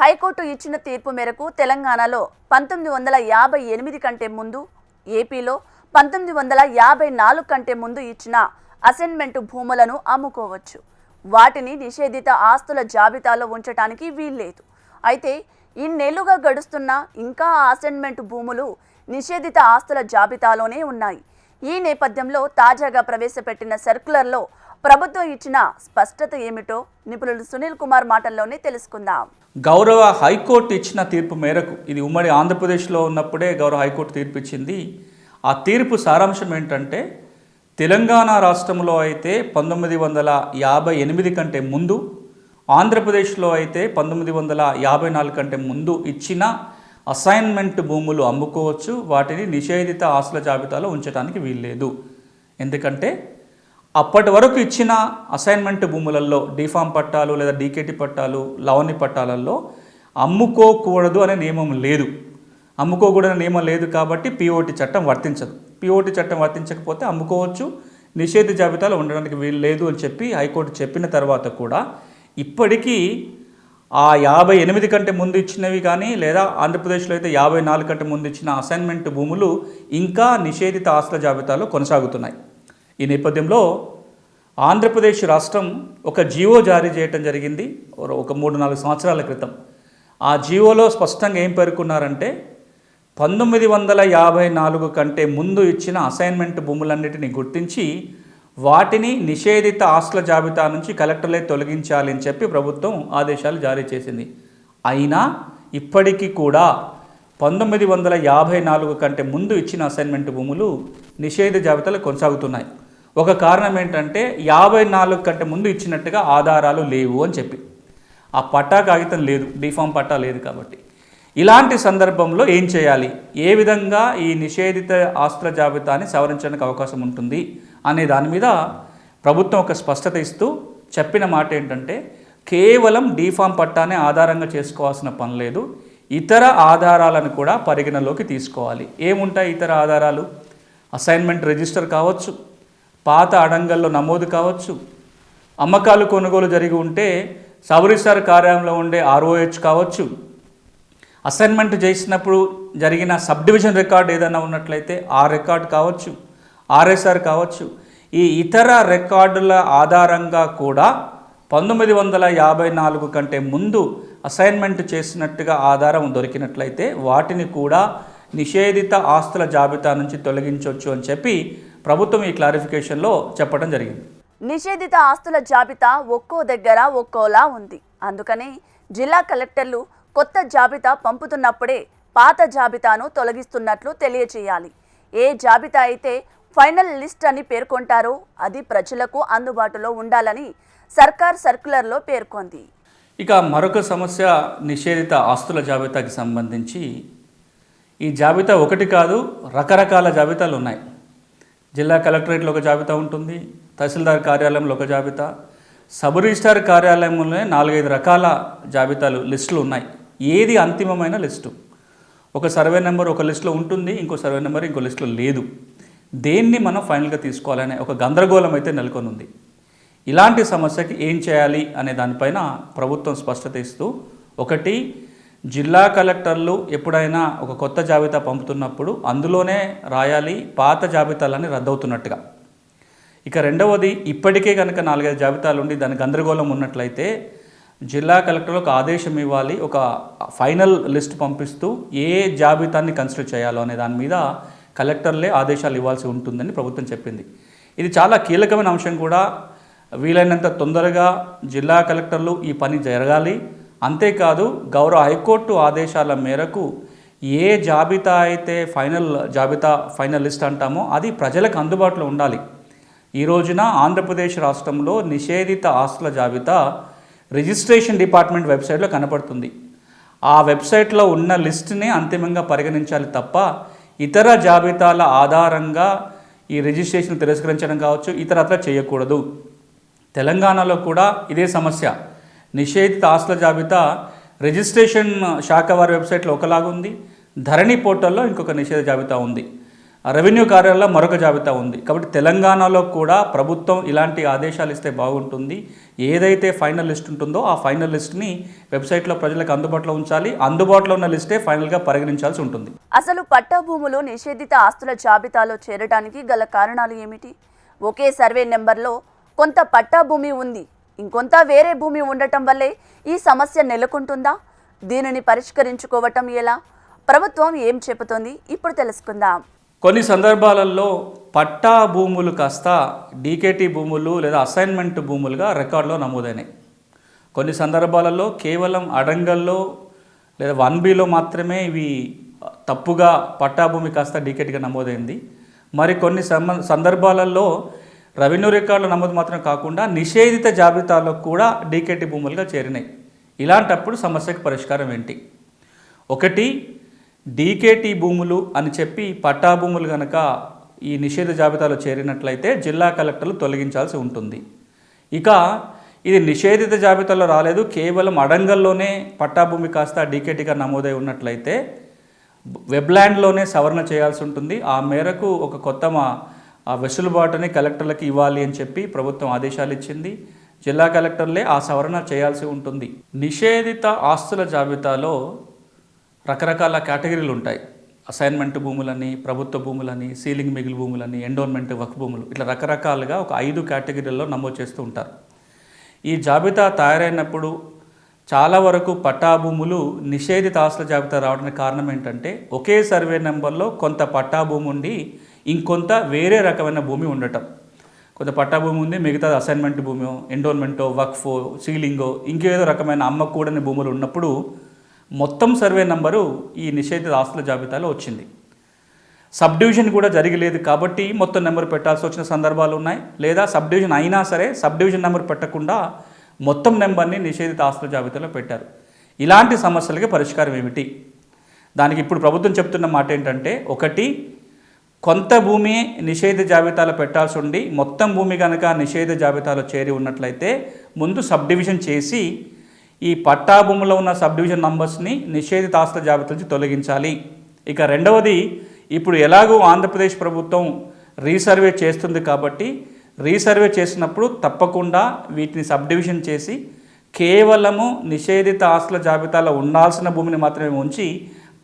High court ఇచ్చిన తీర్పు మేరకు తెలంగాణలో పంతొమ్మిది వందల యాభై ఎనిమిది కంటే ముందు ఏపీలో పంతొమ్మిది వందల యాభై నాలుగు కంటే ముందు ఇచ్చిన అసైన్మెంట్ భూములను అమ్ముకోవచ్చు. వాటిని నిషేధిత ఆస్తుల జాబితాలో ఉంచడానికి వీల్లేదు. అయితే ఇన్నేళ్ళుగా గడుస్తున్న ఇంకా అసైన్మెంట్ భూములు నిషేధిత ఆస్తుల జాబితాలోనే ఉన్నాయి. ఈ నేపథ్యంలో తాజాగా ప్రవేశపెట్టిన సర్కులర్లో ప్రభుత్వం ఇచ్చిన స్పష్టత ఏమిటో నిపుణులు సునీల్ కుమార్ మాటల్లోనే తెలుసుకుందాం. గౌరవ హైకోర్టు ఇచ్చిన తీర్పు మేరకు ఇది ఉమ్మడి ఆంధ్రప్రదేశ్లో ఉన్నప్పుడే గౌరవ హైకోర్టు తీర్పు ఇచ్చింది ఆ తీర్పు సారాంశం ఏంటంటే తెలంగాణ రాష్ట్రంలో అయితే పంతొమ్మిది వందల యాభై ఎనిమిది కంటే ముందు ఆంధ్రప్రదేశ్లో అయితే పంతొమ్మిది వందల యాభై నాలుగు కంటే ముందు ఇచ్చిన అసైన్మెంట్ భూములు అమ్ముకోవచ్చు వాటిని నిషేధిత ఆస్తుల జాబితాలో ఉంచడానికి వీల్లేదు. ఎందుకంటే అప్పటి వరకు ఇచ్చిన అసైన్మెంట్ భూములలో డిఫామ్ పట్టాలు లేదా డీకేటీ పట్టాలు లవణి పట్టాలలో అమ్ముకోకూడదు అనే నియమం లేదు. అమ్ముకోకూడని నియమం లేదు కాబట్టి పిఓటి చట్టం వర్తించదు. పిఓటి చట్టం వర్తించకపోతే అమ్ముకోవచ్చు. నిషేధ జాబితాలో ఉండడానికి వీలు లేదు అని చెప్పి హైకోర్టు చెప్పిన తర్వాత కూడా ఇప్పటికీ ఆ యాభై ఎనిమిది కంటే ముందు ఇచ్చినవి కానీ లేదా ఆంధ్రప్రదేశ్లో అయితే యాభై నాలుగు కంటే ముందు ఇచ్చిన అసైన్మెంట్ భూములు ఇంకా నిషేధిత ఆస్తుల జాబితాలో కొనసాగుతున్నాయి. ఈ నేపథ్యంలో ఆంధ్రప్రదేశ్ రాష్ట్రం ఒక జీవో జారీ చేయటం జరిగింది. ఒక మూడు నాలుగు సంవత్సరాల క్రితం. ఆ జీవోలో స్పష్టంగా ఏం పేర్కొన్నారంటే పంతొమ్మిది వందల యాభై నాలుగు కంటే ముందు ఇచ్చిన అసైన్మెంట్ భూములన్నిటిని గుర్తించి వాటిని నిషేధిత ఆస్తుల జాబితా నుంచి కలెక్టర్లే తొలగించాలి అని చెప్పి ప్రభుత్వం ఆదేశాలు జారీ చేసింది. అయినా ఇప్పటికీ కూడా పంతొమ్మిది వందల యాభై నాలుగు కంటే ముందు ఇచ్చిన అసైన్మెంట్ భూములు నిషేధ జాబితాలు కొనసాగుతున్నాయి. ఒక కారణం ఏంటంటే యాభై నాలుగు కంటే ముందు ఇచ్చినట్టుగా ఆధారాలు లేవు అని చెప్పి. ఆ పట్టా కాగితం లేదు డిఫామ్ పట్టా లేదు కాబట్టి. ఇలాంటి సందర్భంలో ఏం చేయాలి? ఏ విధంగా ఈ నిషేధిత ఆస్తుల జాబితాని సవరించడానికి అవకాశం ఉంటుంది అనే దాని మీద ప్రభుత్వం ఒక స్పష్టత ఇస్తూ చెప్పిన మాట ఏంటంటే కేవలం డీఫామ్ పట్టానే ఆధారంగా చేసుకోవాల్సిన పని లేదు ఇతర ఆధారాలను కూడా పరిగణలోకి తీసుకోవాలి. ఏముంటాయి ఇతర ఆధారాలు? అసైన్మెంట్ రిజిస్టర్ కావచ్చు పాత అడంగల్లో నమోదు కావచ్చు. అమ్మకాలు కొనుగోలు జరిగి ఉంటే సవరిసార్ కార్యాలయంలో ఉండే ఆర్ఓహెచ్ కావచ్చు. అసైన్మెంట్ చేసినప్పుడు జరిగిన సబ్ డివిజన్ రికార్డ్ ఏదైనా ఉన్నట్లయితే ఆ రికార్డ్ కావచ్చు ఆర్ఎస్ఆర్ కావచ్చు. ఈ ఇతర రికార్డుల ఆధారంగా కూడా పంతొమ్మిది వందల యాభై నాలుగు కంటే ముందు అసైన్మెంట్ చేసినట్టుగా ఆధారం దొరికినట్లయితే వాటిని కూడా నిషేధిత ఆస్తుల జాబితా నుంచి తొలగించవచ్చు అని చెప్పి ప్రభుత్వం ఈ క్లారిఫికేషన్లో చెప్పడం జరిగింది. నిషేధిత ఆస్తుల జాబితా ఒక్కో దగ్గర ఒక్కోలా ఉంది. అందుకని జిల్లా కలెక్టర్లు కొత్త జాబితా పంపుతున్నప్పుడే పాత జాబితాను తొలగిస్తున్నట్లు తెలియచేయాలి. ఏ జాబితా అయితే ఫైనల్ లిస్ట్ అని పేర్కొంటారో అది ప్రజలకు అందుబాటులో ఉండాలని సర్కార్ సర్కులర్లో పేర్కొంది. ఇక మరొక సమస్య నిషేధిత ఆస్తుల జాబితాకి సంబంధించి. ఈ జాబితా ఒకటి కాదు రకరకాల జాబితాలు ఉన్నాయి. జిల్లా కలెక్టరేట్లో ఒక జాబితా ఉంటుంది తహసీల్దార్ కార్యాలయంలో ఒక జాబితా. సబ్ రిజిస్టార్ కార్యాలయంలోనే నాలుగైదు రకాల జాబితాలు లిస్టులు ఉన్నాయి. ఏది అంతిమమైన లిస్టు? ఒక సర్వే నెంబర్ ఒక లిస్టులో ఉంటుంది ఇంకో సర్వే నెంబర్ ఇంకో లిస్టులో లేదు. దేన్ని మనం ఫైనల్గా తీసుకోవాలనే ఒక గందరగోళం అయితే నెలకొని ఉంది ఇలాంటి సమస్యకి ఏం చేయాలి అనే దానిపైన ప్రభుత్వం స్పష్టత ఇస్తూ ఒకటి జిల్లా కలెక్టర్లు ఎప్పుడైనా ఒక కొత్త జాబితా పంపుతున్నప్పుడు అందులోనే రాయాలి పాత జాబితాలన్నీ రద్దవుతున్నట్టుగా. ఇక రెండవది ఇప్పటికే కనుక నాలుగైదు జాబితాలు ఉండి దాని గందరగోళం ఉన్నట్లయితే జిల్లా కలెక్టర్ ఒక ఆదేశం ఇవ్వాలి ఒక ఫైనల్ లిస్ట్ పంపిస్తూ ఏ జాబితాన్ని కన్సిడర్ చేయాలో అనే దాని మీద కలెక్టర్లే ఆదేశాలు ఇవ్వాల్సి ఉంటుందని ప్రభుత్వం చెప్పింది. ఇది చాలా కీలకమైన అంశం కూడా. వీలైనంత తొందరగా జిల్లా కలెక్టర్లు ఈ పని జరగాలి. అంతేకాదు గౌరవ హైకోర్టు ఆదేశాల మేరకు ఏ జాబితా అయితే ఫైనల్ జాబితా ఫైనల్ లిస్ట్ అంటామో అది ప్రజలకు అందుబాటులో ఉండాలి. ఈ రోజున ఆంధ్రప్రదేశ్ రాష్ట్రంలో నిషేధిత ఆస్తుల జాబితా రిజిస్ట్రేషన్ డిపార్ట్మెంట్ వెబ్సైట్లో కనపడుతుంది. ఆ వెబ్సైట్లో ఉన్న లిస్ట్ని అంతిమంగా పరిగణించాలి తప్ప ఇతర జాబితాల ఆధారంగా ఈ రిజిస్ట్రేషన్ తిరస్కరించడం కావచ్చు ఇతరత్ర చేయకూడదు. తెలంగాణలో కూడా ఇదే సమస్య. నిషేధిత ఆస్తుల జాబితా రిజిస్ట్రేషన్ శాఖ వారి వెబ్సైట్లో ఒకలాగా ఉంది. ధరణి పోర్టల్లో ఇంకొక నిషేధ జాబితా ఉంది. రెవెన్యూ కార్యాలయంలో మరొక జాబితా ఉంది. కాబట్టి తెలంగాణలో కూడా ప్రభుత్వం ఇలాంటి ఆదేశాలు ఇస్తే బాగుంటుంది. ఏదైతే ఫైనల్ లిస్ట్ ఉంటుందో ఆ ఫైనల్ లిస్ట్ని వెబ్సైట్లో ప్రజలకు అందుబాటులో ఉంచాలి. అందుబాటులో ఉన్న లిస్టే ఫైనల్గా పరిగణించాల్సి ఉంటుంది. అసలు పట్టా భూములు నిషేధిత ఆస్తుల జాబితాలో చేరడానికి గల కారణాలు ఏమిటి? ఒకే సర్వే నెంబర్లో కొంత పట్టా భూమి ఉంది. ఇంకొంత వేరే భూమి ఉండటం వల్లే ఈ సమస్య నెలకొంటుందా? దీనిని పరిష్కరించుకోవటం ఎలా? ప్రభుత్వం ఏం చెబుతోంది? ఇప్పుడు తెలుసుకుందాం. కొన్ని సందర్భాలలో పట్టా భూములు కాస్త డీకేటీ భూములు లేదా అసైన్మెంట్ భూములుగా రికార్డులో నమోదైనాయి. కొన్ని సందర్భాలలో కేవలం అడంగల్లో లేదా వన్ బిలో మాత్రమే ఇవి తప్పుగా పట్టా భూమి కాస్త డీకేటీగా నమోదైంది. మరి కొన్ని సమ సందర్భాలలో రెవెన్యూ రికార్డుల నమోదు మాత్రం కాకుండా నిషేధిత జాబితాలో కూడా డీకేటీ భూములుగా చేరినాయి. ఇలాంటప్పుడు సమస్యకు పరిష్కారం ఏంటి? ఒకటి డీకేటీ భూములు అని చెప్పి పట్టా భూములు కనుక ఈ నిషేధ జాబితాలో చేరినట్లయితే జిల్లా కలెక్టర్లు తొలగించాల్సి ఉంటుంది. ఇక ఇది నిషేధిత జాబితాలో రాలేదు కేవలం అడంగల్లోనే పట్టా భూమి కాస్త డీకేటీగా నమోదై ఉన్నట్లయితే వెబ్లాండ్లోనే సవరణ చేయాల్సి ఉంటుంది. ఆ మేరకు ఒక కొత్త మా ఆ వెసులుబాటుని కలెక్టర్లకు ఇవ్వాలి అని చెప్పి ప్రభుత్వం ఆదేశాలు ఇచ్చింది. జిల్లా కలెక్టర్లే ఆ సవరణ చేయాల్సి ఉంటుంది. నిషేధిత ఆస్తుల జాబితాలో రకరకాల కేటగిరీలు ఉంటాయి. అసైన్మెంట్ భూములని ప్రభుత్వ భూములని సీలింగ్ మిగిలి భూములని ఎండోన్మెంట్ వక్ భూములు ఇట్లా రకరకాలుగా ఒక ఐదు కేటగిరీల్లో నమోదు చేస్తూ ఉంటారు. ఈ జాబితా తయారైనప్పుడు చాలా వరకు పట్టా భూములు నిషేధిత ఆస్తుల జాబితా రావడానికి కారణం ఏంటంటే ఒకే సర్వే నెంబర్లో కొంత పట్టా భూమి ఉండి ఇంకొంత వేరే రకమైన భూమి ఉండటం. కొంత పట్టా భూమి ఉంది మిగతా అసైన్మెంట్ భూమి ఎండోన్మెంటో వక్ఫో సీలింగో ఇంకేదో రకమైన అమ్మకూడని భూములు ఉన్నప్పుడు మొత్తం సర్వే నంబరు ఈ నిషేధిత ఆస్తుల జాబితాలో వచ్చింది. సబ్ డివిజన్ కూడా జరగలేదు కాబట్టి మొత్తం నెంబర్ పెట్టాల్సి వచ్చిన సందర్భాలు ఉన్నాయి. లేదా సబ్ డివిజన్ అయినా సరే సబ్ డివిజన్ నెంబర్ పెట్టకుండా మొత్తం నెంబర్ని నిషేధిత ఆస్తుల జాబితాలో పెట్టారు. ఇలాంటి సమస్యలకి పరిష్కారం ఏమిటి? దానికి ఇప్పుడు ప్రభుత్వం చెప్తున్న మాట ఏంటంటే ఒకటి కొంత భూమి నిషేధ జాబితాలో పెట్టాల్సి ఉండి మొత్తం భూమి కనుక నిషేధ జాబితాలో చేరి ఉన్నట్లయితే ముందు సబ్ డివిజన్ చేసి ఈ పట్టా భూమిలో ఉన్న సబ్ డివిజన్ నంబర్స్ని నిషేధిత ఆస్తుల జాబితా నుంచి తొలగించాలి. ఇక రెండవది ఇప్పుడు ఎలాగో ఆంధ్రప్రదేశ్ ప్రభుత్వం రీసర్వే చేస్తుంది కాబట్టి రీసర్వే చేసినప్పుడు తప్పకుండా వీటిని సబ్ డివిజన్ చేసి కేవలము నిషేధిత ఆస్తుల జాబితాలో ఉండాల్సిన భూమిని మాత్రమే ఉంచి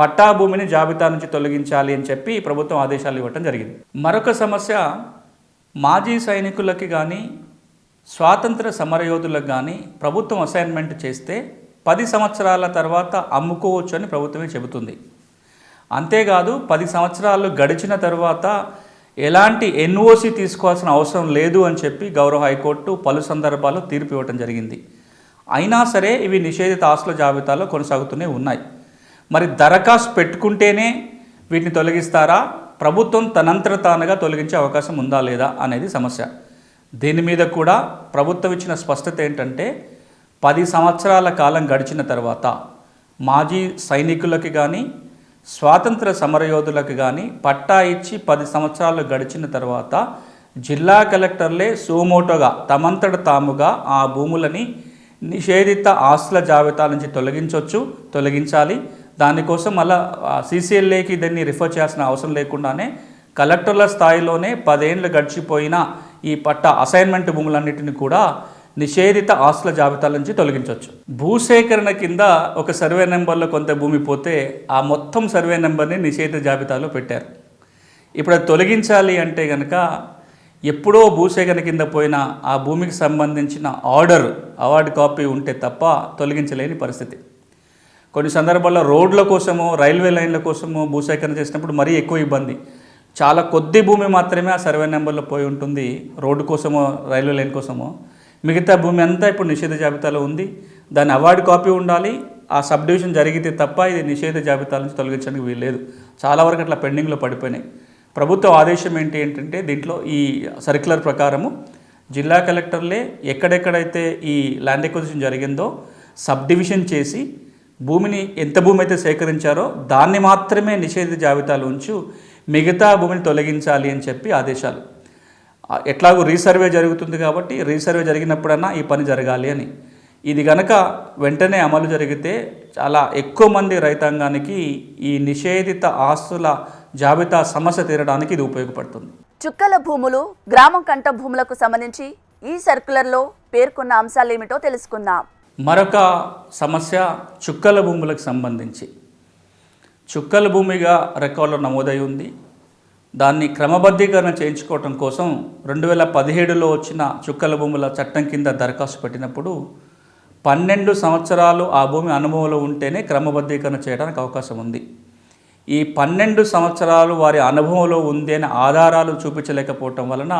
పట్టా భూమిని జాబితా నుంచి తొలగించాలి అని చెప్పి ప్రభుత్వం ఆదేశాలు ఇవ్వటం జరిగింది. మరొక సమస్య మాజీ సైనికులకి కానీ స్వాతంత్ర సమరయోధులకు కానీ ప్రభుత్వం అసైన్మెంట్ చేస్తే పది సంవత్సరాల తర్వాత అమ్ముకోవచ్చు అని ప్రభుత్వమే చెబుతుంది. అంతేకాదు పది సంవత్సరాలు గడిచిన తర్వాత ఎలాంటి ఎన్ఓసి తీసుకోవాల్సిన అవసరం లేదు అని చెప్పి గౌరవ హైకోర్టు పలు సందర్భాల్లో తీర్పు ఇవ్వటం జరిగింది. అయినా సరే ఇవి నిషేధిత ఆస్తుల జాబితాలో కొనసాగుతూనే ఉన్నాయి. మరి దరఖాస్తు పెట్టుకుంటేనే వీటిని తొలగిస్తారా? ప్రభుత్వం తనంతట తానుగా తొలగించే అవకాశం ఉందా లేదా అనేది సమస్య. దీని మీద కూడా ప్రభుత్వం ఇచ్చిన స్పష్టత ఏంటంటే పది సంవత్సరాల కాలం గడిచిన తర్వాత మాజీ సైనికులకి కానీ స్వాతంత్ర సమరయోధులకు కానీ పట్టా ఇచ్చి పది సంవత్సరాలు గడిచిన తర్వాత జిల్లా కలెక్టర్లే సోమోటోగా తమంతట తాముగా ఆ భూములని నిషేధిత ఆస్తుల జాబితా నుంచి తొలగించవచ్చు తొలగించాలి. దానికోసం మళ్ళా సీసీఎల్ఏకి దాన్ని రిఫర్ చేయాల్సిన అవసరం లేకుండానే కలెక్టర్ల స్థాయిలోనే పదేండ్లు గడిచిపోయిన ఈ పట్ట అసైన్మెంట్ భూములన్నిటిని కూడా నిషేధిత ఆస్తుల జాబితాల నుంచి తొలగించవచ్చు. భూసేకరణ కింద ఒక సర్వే నెంబర్లో కొంత భూమి పోతే ఆ మొత్తం సర్వే నెంబర్ని నిషేధిత జాబితాలో పెట్టారు. ఇప్పుడు అది తొలగించాలి అంటే కనుక ఎప్పుడో భూసేకరణ కింద పోయిన ఆ భూమికి సంబంధించిన ఆర్డర్ అవార్డు కాపీ ఉంటే తప్ప తొలగించలేని పరిస్థితి. కొన్ని సందర్భాల్లో రోడ్ల కోసము రైల్వే లైన్ల కోసము భూసేకరణ చేసినప్పుడు మరీ ఎక్కువ ఇబ్బంది. చాలా కొద్ది భూమి మాత్రమే ఆ సర్వే నెంబర్లో పోయి ఉంటుంది రోడ్డు కోసమో రైల్వే లైన్ కోసమో. మిగతా భూమి అంతా ఇప్పుడు నిషేధ జాబితాలో ఉంది. దాని అవార్డు కాపీ ఉండాలి. ఆ సబ్ డివిజన్ జరిగితే తప్ప ఇది నిషేధ జాబితాల నుంచి తొలగించడానికి వీల్లేదు. చాలా వరకు అట్లా పెండింగ్లో పడిపోయినాయి. ప్రభుత్వ ఆదేశం ఏంటి ఏంటంటే దీంట్లో ఈ సర్క్యులర్ ప్రకారము జిల్లా కలెక్టర్లే ఎక్కడెక్కడైతే ఈ ల్యాండ్ ఎక్విజిషన్ జరిగిందో సబ్ డివిజన్ చేసి భూమిని ఎంత భూమి అయితే సేకరించారో దాన్ని మాత్రమే నిషేధిత జాబితాలో ఉంచు మిగతా భూమిని తొలగించాలి అని చెప్పి ఆదేశాలు. ఎట్లాగో రీసర్వే జరుగుతుంది కాబట్టి రీసర్వే జరిగినప్పుడన్నా ఈ పని జరగాలి అని. ఇది గనక వెంటనే అమలు జరిగితే చాలా ఎక్కువ మంది రైతాంగానికి ఈ నిషేధిత ఆస్తుల జాబితా సమస్య తీరడానికి ఇది ఉపయోగపడుతుంది. చుక్కల భూములు గ్రామం కంట భూములకు సంబంధించి ఈ సర్క్యులర్లో పేర్కొన్న అంశాలేమిటో తెలుసుకుందాం. మరొక సమస్య చుక్కల భూములకు సంబంధించి. చుక్కల భూమిగా రికార్డులో నమోదై ఉంది. దాన్ని క్రమబద్ధీకరణ చేయించుకోవటం కోసం రెండు వేల పదిహేడులో వచ్చిన చుక్కల భూముల చట్టం కింద దరఖాస్తు పెట్టినప్పుడు పన్నెండు సంవత్సరాలు ఆ భూమి అనుభవంలో ఉంటేనే క్రమబద్ధీకరణ చేయడానికి అవకాశం ఉంది. ఈ పన్నెండు సంవత్సరాలు వారి అనుభవంలో ఉంది అనే ఆధారాలు చూపించలేకపోవటం వలన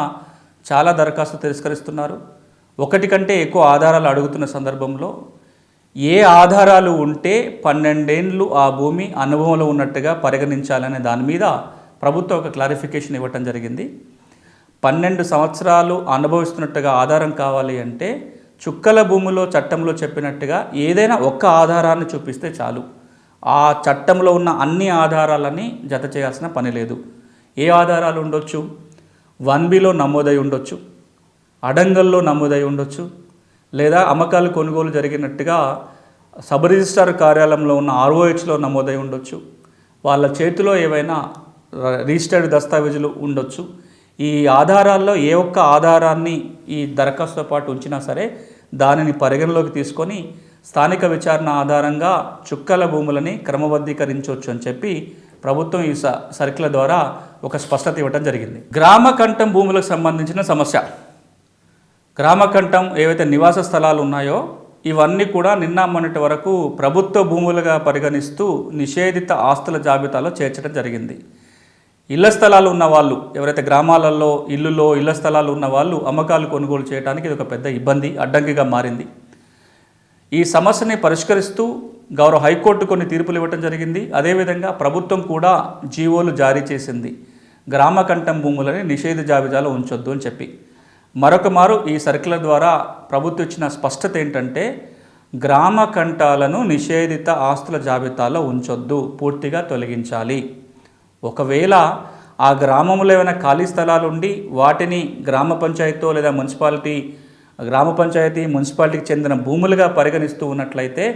చాలా దరఖాస్తు తిరస్కరిస్తున్నారు. ఒకటి కంటే ఎక్కువ ఆధారాలు అడుగుతున్న సందర్భంలో ఏ ఆధారాలు ఉంటే పన్నెండేండ్లు ఆ భూమి అనుభవంలో ఉన్నట్టుగా పరిగణించాలనే దాని మీద ప్రభుత్వం ఒక క్లారిఫికేషన్ ఇవ్వటం జరిగింది. పన్నెండు సంవత్సరాలు అనుభవిస్తున్నట్టుగా ఆధారం కావాలి అంటే చుక్కల భూమిలో చట్టంలో చెప్పినట్టుగా ఏదైనా ఒక్క ఆధారాన్ని చూపిస్తే చాలు. ఆ చట్టంలో ఉన్న అన్ని ఆధారాలని జత చేయాల్సిన పని లేదు. ఏ ఆధారాలు ఉండొచ్చు? వన్ బిలో నమోదై ఉండొచ్చు. అడంగల్లో నమోదై ఉండొచ్చు. లేదా అమ్మకాలు కొనుగోలు జరిగినట్టుగా సబ్ రిజిస్ట్రార్ కార్యాలయంలో ఉన్న ఆర్ఓహెచ్లో నమోదై ఉండొచ్చు. వాళ్ళ చేతిలో ఏవైనా రిజిస్టర్డ్ దస్తావేజులు ఉండొచ్చు. ఈ ఆధారాల్లో ఏ ఒక్క ఆధారాన్ని ఈ దరఖాస్తుతో పాటు ఉంచినా సరే దానిని పరిగణలోకి తీసుకొని స్థానిక విచారణ ఆధారంగా చుక్కల భూములని క్రమబద్ధీకరించవచ్చు అని చెప్పి ప్రభుత్వం ఈ స సర్కిల్ ద్వారా ఒక స్పష్టత ఇవ్వడం జరిగింది. గ్రామ కంఠం భూములకు సంబంధించిన సమస్య. రామకంఠం ఏవైతే నివాస స్థలాలు ఉన్నాయో ఇవన్నీ కూడా నిన్న మొన్నటి వరకు ప్రభుత్వ భూములుగా పరిగణిస్తూ నిషేధిత ఆస్తుల జాబితాలో చేర్చడం జరిగింది. ఇళ్ళ స్థలాలు ఉన్న వాళ్ళు ఎవరైతే గ్రామాలలో ఇల్లులో ఇళ్ళ స్థలాలు ఉన్న వాళ్ళు అమ్మకాలు కొనుగోలు చేయడానికి ఇది ఒక పెద్ద ఇబ్బంది అడ్డంకిగా మారింది. ఈ సమస్యని పరిష్కరిస్తూ గౌరవ హైకోర్టు కొన్ని తీర్పులు ఇవ్వటం జరిగింది. అదేవిధంగా ప్రభుత్వం కూడా జీవోలు జారీ చేసింది. గ్రామ కంఠం భూములని నిషేధ జాబితాలో ఉంచొద్దు అని చెప్పి. మరొక మారు ఈ సర్కులర్ ద్వారా ప్రభుత్వం ఇచ్చిన స్పష్టత ఏంటంటే గ్రామ కంఠాలను నిషేధిత ఆస్తుల జాబితాలో ఉంచొద్దు పూర్తిగా తొలగించాలి. ఒకవేళ ఆ గ్రామంలో ఏమైనా ఖాళీ స్థలాలు ఉండి వాటిని గ్రామ పంచాయతీతో లేదా మున్సిపాలిటీ గ్రామ పంచాయతీ మున్సిపాలిటీకి చెందిన భూములుగా పరిగణిస్తూ ఉన్నట్లయితే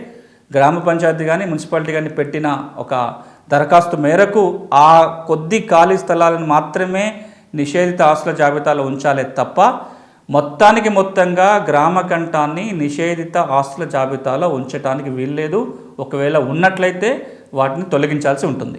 గ్రామ పంచాయతీ కానీ మున్సిపాలిటీ కానీ పెట్టిన ఒక దరఖాస్తు మేరకు ఆ కొద్ది ఖాళీ స్థలాలను మాత్రమే నిషేధిత ఆస్తుల జాబితాలో ఉంచాలే తప్ప మొత్తానికి మొత్తంగా గ్రామ కంఠాన్ని నిషేధిత ఆస్తుల జాబితాలో ఉంచడానికి వీల్లేదు. ఒకవేళ ఉన్నట్లయితే వాటిని తొలగించాల్సి ఉంటుంది.